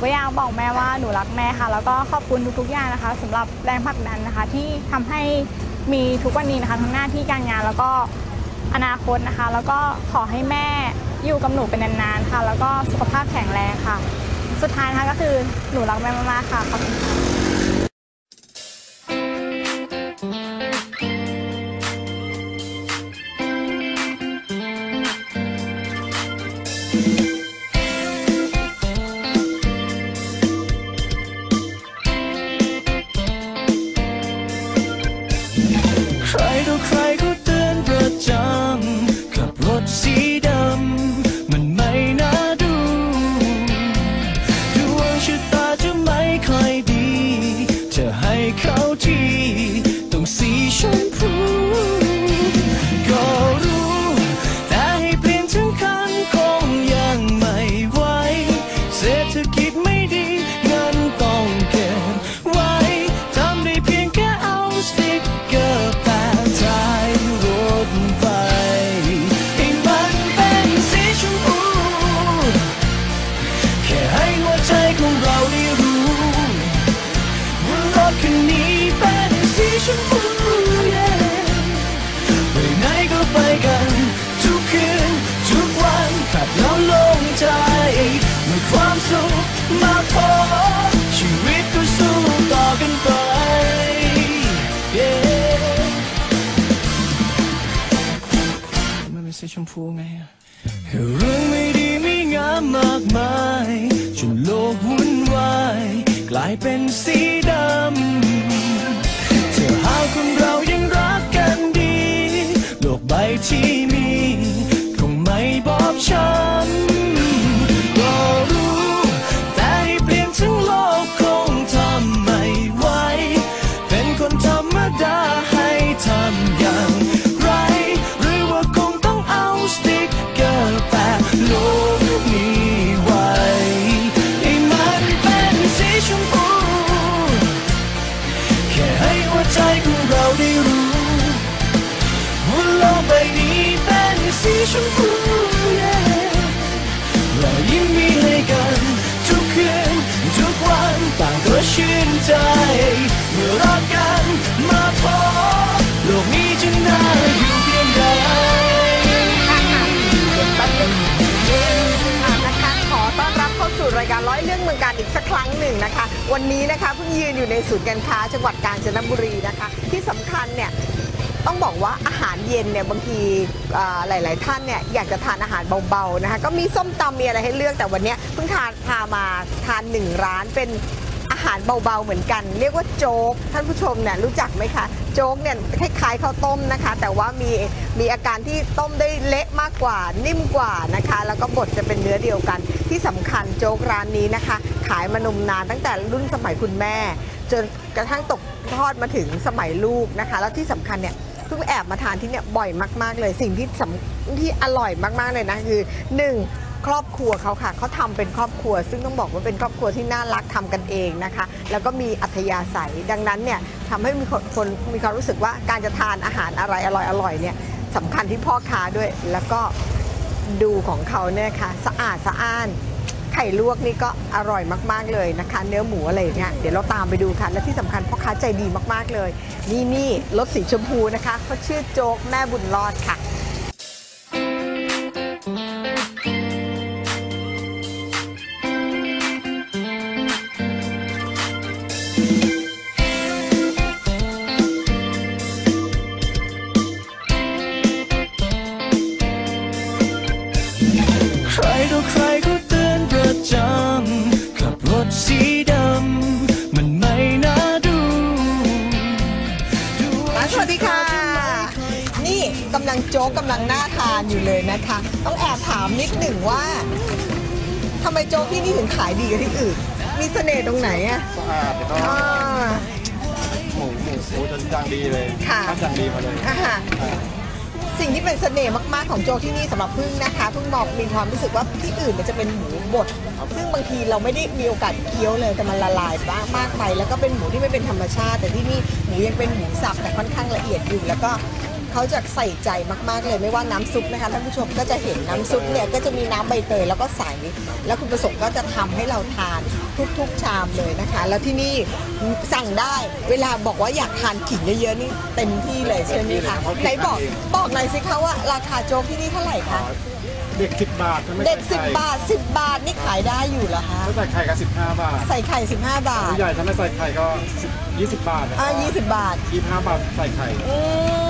ก็อยากบอกแม่ว่าหนูรักแม่ค่ะ แล้วก็ขอบคุณทุกๆอย่างนะคะสำหรับแรงผลักดันนะคะ ที่ทำให้มีทุกวันนี้นะคะทั้งหน้าที่การงานแล้วก็อนาคตนะคะ แล้วก็ขอให้แม่อยู่กับหนูเป็นนานๆค่ะ แล้วก็สุขภาพแข็งแรงค่ะ สุดท้ายนะคะก็คือหนูรักแม่มากๆค่ะขอบคุณค่ะ มีความสุขมาพอชีวิตก็สู้ต่อกันไป yeah มันเป็นสีชมพูไงอะเรื่องไม่ดีไม่งามมากมาย จนโลกวุ่นวาย กลายเป็นสีดำ ชมพู yeah เรายิ้มมีให้กัน ทุกคืนทุกวันต่างก็ชื่นใจ เมื่อรักกันมาพบโลกนี้จะน่าอยู่เพียงใดนะคะขอต้อนรับเข้าสู่รายการร้อยเรื่องเมืองการอีกสักครั้งหนึ่งนะคะ วันนี้นะคะเพิ่งยืนอยู่ในศูนย์การค้าจังหวัดกาญจนบุรีนะคะ ที่สำคัญเนี่ย ต้องบอกว่าอาหารเย็นเนี่ยบางทีอ่าหลาย ๆ ท่านเนี่ยอยากจะทานอาหารเบา ๆ นะคะ ก็มีส้มตำมีอะไรให้เลือกแต่วันนี้เพิ่งทานพามาทานหนึ่งร้านเป็นอาหารเบา ๆ เหมือนกัน เรียกว่าโจ๊ก ท่านผู้ชมเนี่ยรู้จักไหมคะ โจ๊กเนี่ยคล้ายๆข้าวต้มนะคะ แต่ว่ามีมีอาการที่ต้มได้เละมากกว่านิ่มกว่านะคะ แล้วก็บดจะเป็นเนื้อเดียวกัน ที่สำคัญโจ๊กร้านนี้นะคะ ขายมานมนานตั้งแต่รุ่นสมัยคุณแม่ จนกระทั่งตกทอดมาถึงสมัยลูกนะคะ แล้วที่สำคัญเนี่ย พิ่งแอบมาทานที่เนี่ยบ่อยมาก ๆ เลยสิ่งที่สำที่อร่อยมากๆเลยนะคือหนึ่งครอบครัวเขาค่ะเขาทำเป็นครอบครัว ซึ่งต้องบอกว่าเป็นครอบครัวที่น่ารักทำกันเองนะคะ แล้วก็มีอัธยาศัยดังนั้นเนี่ยทำให้มีคนคนมีความรู้สึกว่าการจะทานอาหารอะไรอร่อยอร่อยเนี่ยสำคัญที่พ่อค้าด้วยแล้วก็ดูของเขาเนี่ยค่ะสะอาดสะอ้าน ข่ลวกนี่ก็อร่อยมาก ๆ เลยนะคะ เนื้อหมูอะไรอย่างเงี้ยเดี๋ยวเราตามไปดูค่ะ และที่สำคัญพ่อค้าใจดีมากๆเลย นี่นี่รถสีชมพูนะคะเขาชื่อโจ๊กแม่บุญรอดค่ะ จ๊กกำลังน่าทานอยู่เลยนะคะ ต้องแอบถามนิดหนึ่งว่าทำไมโจ๊กที่นี่ถึงขายดีกว่าที่อื่น มีเสน่ห์ตรงไหนอะสะอาดแล้วก็อ่า หมูหมูหมูจะย่างดีเลยค่ะคัดอย่างดีมาเลยอ่าสิ่งที่เป็นเสน่ห์มาก ๆ ของโจ๊กที่นี่สำหรับพึ่งนะคะพึ่งบอกมีความรู้สึกว่าที่อื่นมันจะเป็นหมูบด ซึ่งบางทีเราไม่ได้มีโอกาสเคี้ยวเลยแต่มันละลายมากมากไป แล้วก็เป็นหมูที่ไม่เป็นธรรมชาติ แต่ที่นี่หมูยังเป็นหมูสับแต่ค่อนข้างละเอียดอยู่ แล้วก็ เขาจะใส่ใจมากๆเลยไม่ว่าน้ำซุปนะคะท่านผู้ชมก็จะเห็นน้ำซุปเนี่ยก็จะมีน้ำใบเตยแล้วก็ใสแล้วคุณประสงค์ก็จะทำให้เราทานทุกๆชามเลยนะคะ แล้วที่นี่สั่งได้เวลาบอกว่าอยากทานขิงเยอะๆนี่เต็มที่เลยใช่ไหมคะไหนบอกบอกหน่อยสิคะว่าราคาโจ๊กที่นี่เท่าไหร่คะเด็ก 10 บาทถ้าไม่เด็กใส่ไข่10 บาท 10 บาทนี่ขายได้อยู่เหรอคะถ้าใส่ไข่ก็15 บาท ใส่ไข่ 15 บาทผู้ใหญ่ถ้าไม่ใส่ไข่ก็10 20 บาทอ่า20 บาท 25 บาทใส่ไข่อืม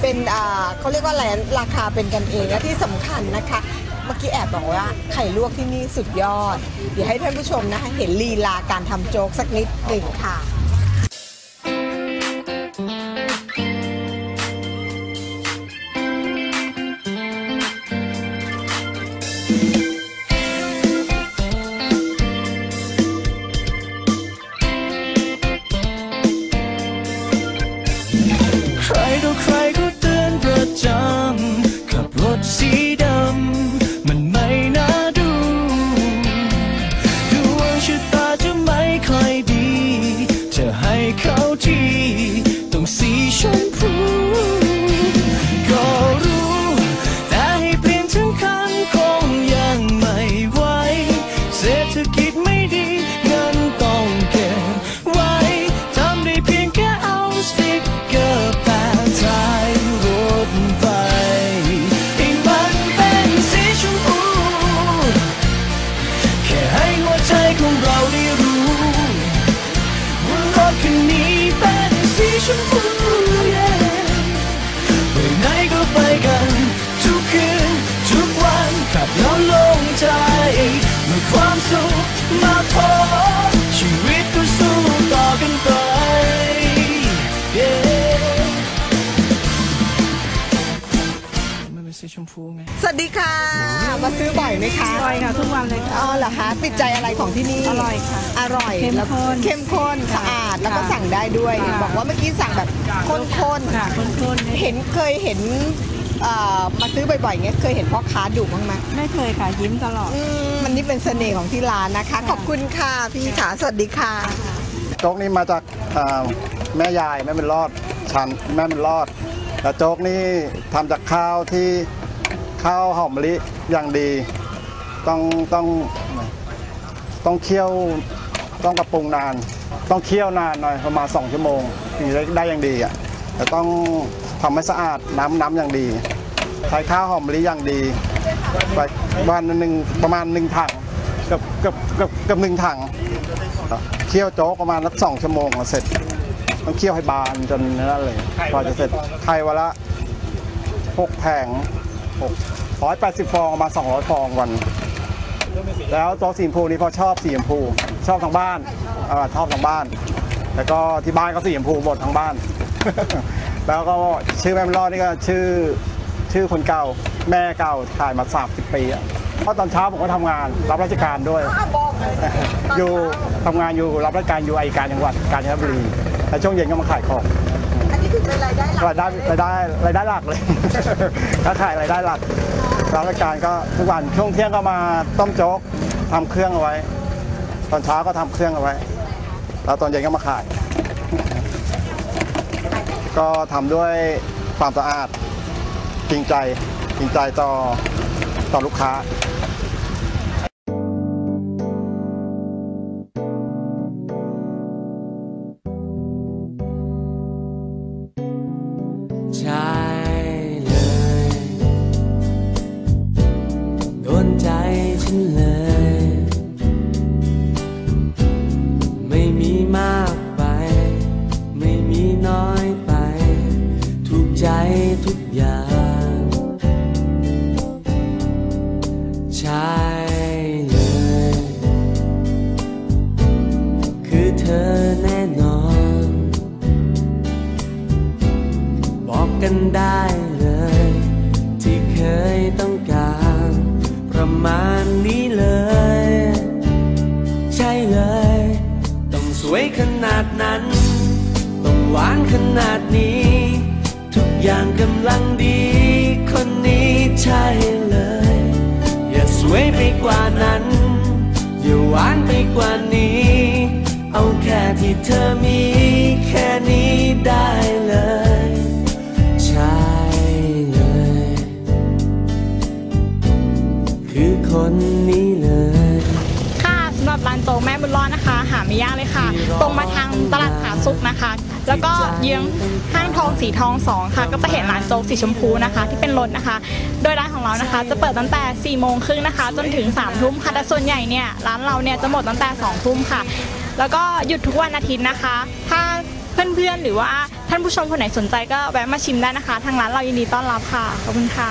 เป็นเป็นอ่าเขาเรียกว่าอะไรราคาเป็นกันเองและที่สำคัญนะคะ เมื่อกี้แอบบอกว่าไข่ลวกที่นี่สุดยอด เดี๋ยวให้ท่านผู้ชมนะคะเห็นลีลาการทำโจ๊กสักนิดหนึ่งค่ะ ให้เขา ดีค่ะ มาซื้อบ่อยไหมคะ อร่อยค่ะทุกวันเลยค่ะอ๋อเหรอคะติดใจอะไรของที่นี่อร่อยค่ะอร่อยเข้มแล้วข้นเข้มข้นสะอาดแล้วก็ค่ะสั่งได้ด้วย ค่ะ บอกว่าเมื่อกี้สั่งแบบข้นๆค่ะข้นๆเห็นเคยเห็นเอ่อมาซื้อบ่อยๆเงี้ยเคยเห็นพ่อค้าดุบ้างไหมไม่เคยค่ะยิ้มตลอด อืมมันนี่เป็นเสน่ห์ของที่ร้านนะคะ ขอบคุณค่ะพี่ขาสวัสดีค่ะ โจ๊กนี่มาจากอ่าแม่ยายแม่เป็นรอดชันแม่เป็นรอดแต่โจ๊กนี่ทำจากข้าวที่ ข้าวหอมมะลิอย่างดี ต้องต้องต้องเคี่ยวต้องกระปรุงนาน ต้องเคี่ยวนานหน่อยประมาณ 2 ชั่วโมงถึงจะได้อย่างดีอะแต่ต้องทำให้สะอาดน้ำน้ำอย่างดีใช้ข้าวหอมมะลิอย่างดีไปวันหนึ่งประมาณหนึ่งถังเกับเกับเกับกับหนึ่งถังเคี่ยวโจ๊กประมาณสักสองชั่วโมงเสร็จ ต้องเคี่ยวให้บานจนนั่นเลยพอจะเสร็จไข่วันละหกแผง หกร้อยแปดสิบฟองประมาณสองร้อยฟองวัน แล้วโต๊ะสีชมพูนี่พอชอบสีชมพูชอบทางบ้านเออชอบทางบ้าน แล้วก็ที่บ้านก็สีชมพูหมดทั้งบ้าน แล้วก็ชื่อแม่บุญรอดนี่ก็ชื่อชื่อคนเก่าแม่เก่าขายมา 30 ปีอะเพราะตอนเช้าผมก็ทำงานรับราชการด้วย อยู่ทำงานอยู่รับราชการอยู่อัยการจังหวัดกาญจนบุรี แล้วช่วงเย็นก็มาขายของอันนี้ถือ เป็นรายได้หลักรายได้รายได้รายได้หลักเลยถ้าขายรายได้หลักรับราชการก็ทุกวันช่วงเที่ยงก็มาต้มโจ๊กทำเครื่องเอาไว้ ตอนเช้าก็ทำเครื่องเอาไว้ แล้วตอนเย็นก็มาขาย ก็ทำด้วยความสะอาดจริงใจจริงใจต่อต่อลูกค้า ช่เลย อย่าสวยไปกว่านั้น อย่าหวานไปกว่านี้ เอาแค่ที่เธอมีแค่นี้ได้เลยคนนี้เลย ค่ะสำหรับลานโตแม่บุญรอดนะคะ ไม่ยากเลยค่ะ ตรงมาทางตลาดผาสุกนะคะ แล้วก็เยื้องห้างทองสีทองสองค่ะ ก็จะเห็นร้านโจ๊กสีชมพูนะคะ ที่เป็นรถนะคะ โดยร้านของเรานะคะ จะเปิดตั้งแต่4ี่โมงครึ่งนะคะ จนถึง3ามทุ่มค่ะแต่ส่วนใหญ่เนี่ยร้านเราเนี่ยจะหมดตั้งแต่2องทุ่มค่ะ แล้วก็หยุดทุกวันอาทิตย์นะคะ ถ้าเพื่อนๆหรือว่าท่านผู้ชมคนไหนสนใจก็แวะมาชิมได้นะคะ ทางร้านเรายินดีต้อนรับค่ะขอบคุณค่ะ